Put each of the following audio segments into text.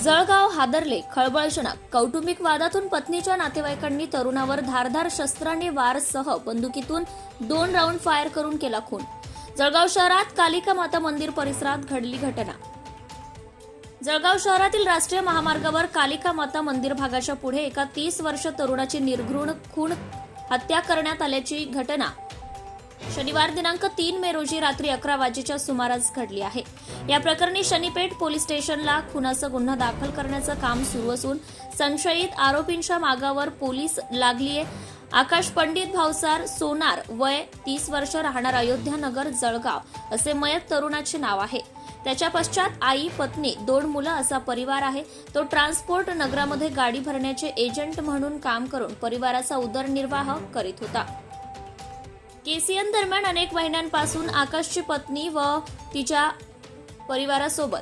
जळगाव हादरले खळबळशणा कौटुंबिक वादातून पत्नीच्या नातेवाईकांनी तरुणावर धारधार शस्त्राने वारसह बंदुकीतून दोन राऊंड फायर करून केला खून. जळगाव शहरात कालिका माता मंदिर परिसरात घडली घटना. जळगाव शहरातील राष्ट्रीय महामार्गावर कालिका माता मंदिर भागाच्या पुढे एका तीस वर्ष तरुणाची निर्घृण खून हत्या करण्यात आल्याची घटना. शनिवार दिनांक तीन मे रोजी रात्री अकरा वाजेच्या सुमारास घडली आहे. या प्रकरणी शनीपेठ पोलीस स्टेशनला खुनाचा गुन्हा दाखल करण्याचं काम सुरू असून संशयित आरोपींच्या मागावर पोलीस लागलीये. आकाश पंडित भावसार सोनार वय तीस वर्ष राहणार अयोध्यानगर जळगाव असे मयत तरुणाचे नाव आहे. त्याच्या पश्चात आई पत्नी दोन मुलं असा परिवार आहे. तो ट्रान्सपोर्ट नगरामध्ये गाडी भरण्याचे एजंट म्हणून काम करून परिवाराचा उदरनिर्वाह करीत होता. केसीएन दरम्यान अनेक महिन्यांपासून आकाशची पत्नी व तिच्या परिवारासोबत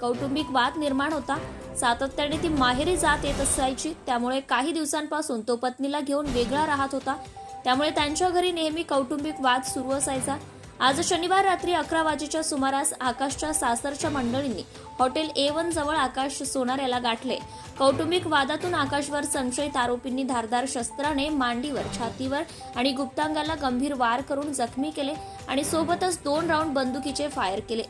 कौटुंबिक वाद निर्माण होता. सातत्याने ती माहेरी जात येत असायची. त्यामुळे काही दिवसांपासून तो पत्नीला घेऊन वेगळा राहत होता. त्यामुळे त्यांच्या घरी नेहमी कौटुंबिक वाद सुरू असायचा. आज शनिवार रात्री अकरा वाजेच्या सुमारास आकाशच्या सासरच्या मंडळींनी हॉटेल ए वन जवळ आकाश सोनार याला गाठले. कौटुंबिक वादातून आकाशवर संशयित आरोपींनी धारदार शस्त्राने मांडीवर छातीवर आणि गुप्तांगाला गंभीर वार करून जखमी केले आणि सोबतच दोन राऊंड बंदुकीचे फायर केले.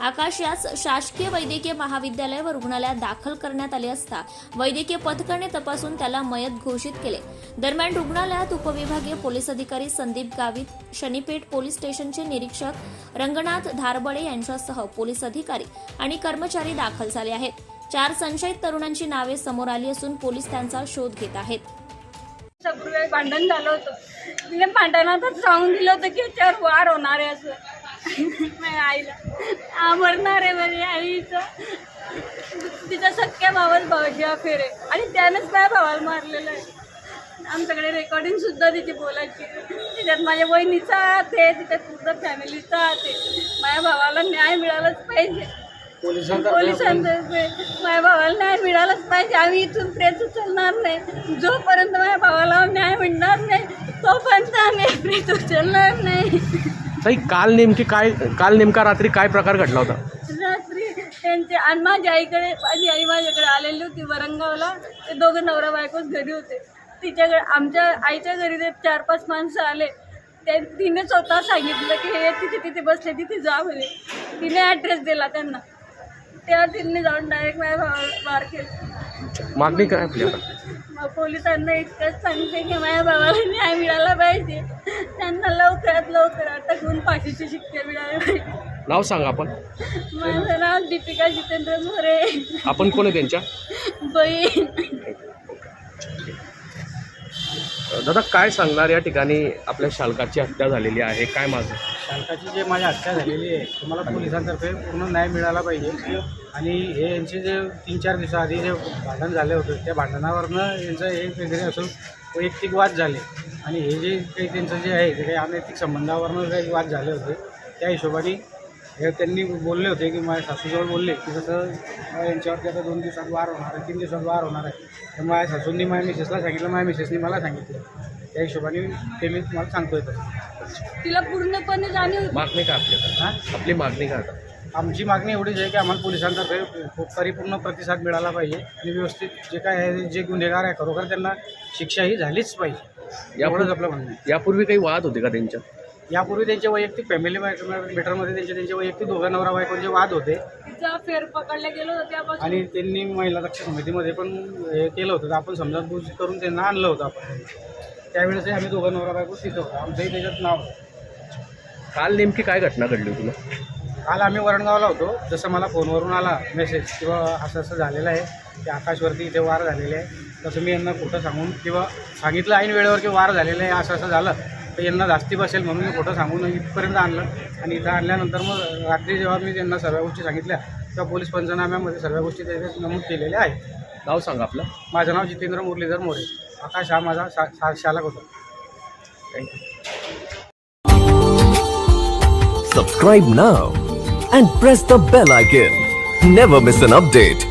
आकाश यास शासकीय वैद्यकीय महाविद्यालय व रुग्णालयात दाखल करण्यात आले असता वैद्यकीय पथकाने तपासून त्याला मयत घोषित केले. दरम्यान रुग्णालयात उपविभागीय पोलीस अधिकारी संदीप गावित शनीपेठ पोलीस स्टेशनचे निरीक्षक रंगनाथ धारबडे यांच्यासह पोलीस अधिकारी आणि कर्मचारी दाखल झाले आहेत. चार संशयित तरुणांची नावे समोर आली असून पोलीस त्यांचा शोध घेत आहेत. भांडण झालं होतं. भांडणातच सांगून दिलं होतं की चार वार होणार आहे असं. माझ्या आईला. मरणार आहे म्हणजे आईचं. तिच्या सख्या भावाच भावाची अफेर आहे. आणि त्यानंच माझ्या भावाला मारलेलं आहे. आमच्याकडे रेकॉर्डिंग सुद्धा तिची बोलायची. तिच्यात माझ्या बहिणीचा हात आहे तिच्यात पूर्ण फॅमिलीचा हात आहे. माझ्या भावाला न्याय मिळालाच पाहिजे. पोलिसांतर्फे माझ्या भावाला न्याय मिळालाच पाहिजे. आम्ही इथून प्रेत उचलणार नाही. जोपर्यंत माझ्या भावाला न्याय मिळणार नाही तोपर्यंत आम्ही प्रेत उचलणार नाही. ताई काल नेमकी काय काल नेमका रात्री काय प्रकार घडला होता? रात्री त्यांचे आणि माझ्या आईकडे माझी आई माझ्याकडे आलेली होती वरंगावला. ते दोघं नवरा बायकोच घरी होते. तिच्याकडे आमच्या आईच्या घरी ते चार पाच माणसं आले. ते तिने स्वतः सांगितलं की हे तिथे तिथे बसले तिथे जा म्हणे. तिने ॲड्रेस दिला त्यांना. तेव्हा तिने जाऊन डायरेक्ट माझ्या मार केला. मागणी काय आपली आता? पोलिसांना इतकंच सांगते की माझ्या भावाला न्याय मिळाला पाहिजे. त्यांना लवकरात लवकर अटक होऊन फाशीची शिक्षा मिळाली पाहिजे. नाव सांगा आपण. माझं नाव दीपिका जितेंद्र मोरे. आपण कोण आहे त्यांच्या? बहीण. दादा काय सांगणार या ठिकाणी आपल्या शालकाची हत्या झालेली आहे? काय माझं चालकाची जे माझी हत्या झालेली आहे तुम्हाला पोलिसांतर्फे पूर्ण न्याय मिळाला पाहिजे. आणि हे यांचे जे तीन चार दिवसाआधी जे भांडण झाले होते त्या भांडणावरनं यांचं हे वेगळे असून वैयक्तिक वाद झाले. आणि हे जे काही त्यांचं जे आहे ते काही अनैतिक संबंधावरनं काही वाद झाले होते त्या हिशोबाने हे त्यांनी बोलले होते की माझ्या सासूजवळ बोलले की जसं यांच्यावर यांच्यावरती आता दोन दिवसात वार होणार आहे तीन दिवसात वार होणार आहे. तर माझ्या सासूंनी माझ्या मिसेसला सांगितलं माझ्या मिसेसनी मला सांगितलं. त्या हिशोबाने ते मी तुम्हाला सांगतोय तसं. तिला पूर्णपणे जाणीव होती. मागणी काय आपली? हां? आपली मागणी काय आता? आमची मागणी एवढीच आहे की आम्हाला पोलिसांतर्फे खूप परिपूर्ण प्रतिसाद मिळाला पाहिजे आणि व्यवस्थित जे काय आहे जे गुन्हेगार आहे खरोखर त्यांना शिक्षा ही झालीच पाहिजे. एवढंच आपलं म्हणणं आहे. यापूर्वी काही वाद होते का त्यांच्या यापूर्वी त्यांचे वैयक्तिक फॅमिली मॅटरमध्ये त्यांचे त्यांचे वैयक्तिक दोघं नवरा बायकोचे वाद होते. तिचा फेर पकडला गेलो होतं त्यापासून. आणि त्यांनी महिला रक्षक समितीमध्ये पण हे केलं होतं. तर आपण समजाबूज करून त्यांना आणलं होतं आपण. त्यावेळेसही आम्ही दोघं नवरा बायको तिथं होतो. आमचंही त्याच्यात नाव होतं. काल नेमकी काय घटना घडली तुला काल आम्ही वरणगावला होतो. जसं मला फोनवरून आला मेसेज किंवा असं असं झालेलं आहे की आकाशवरती इथे वार झालेले आहे. तसं मी यांना खोटं सांगून किंवा सांगितलं ऐन वेळेवर की वार झालेलं आहे असं असं झालं. तर यांना जास्ती बसेल म्हणून मी खोटं सांगून इथपर्यंत आणलं. आणि इथं आणल्यानंतर मग रात्री जेव्हा मी त्यांना सर्व गोष्टी सांगितल्या तेव्हा पोलीस पंचनाम्यामध्ये सर्व गोष्टी त्याच्यात नमूद केलेल्या आहेत. नाव सांगा आपलं. माझं नाव जितेंद्र मुरलीधर मोरे. आकाश हा माझा सा सा शालक होता. Thank you Subscribe now and press the bell icon. Never miss an update.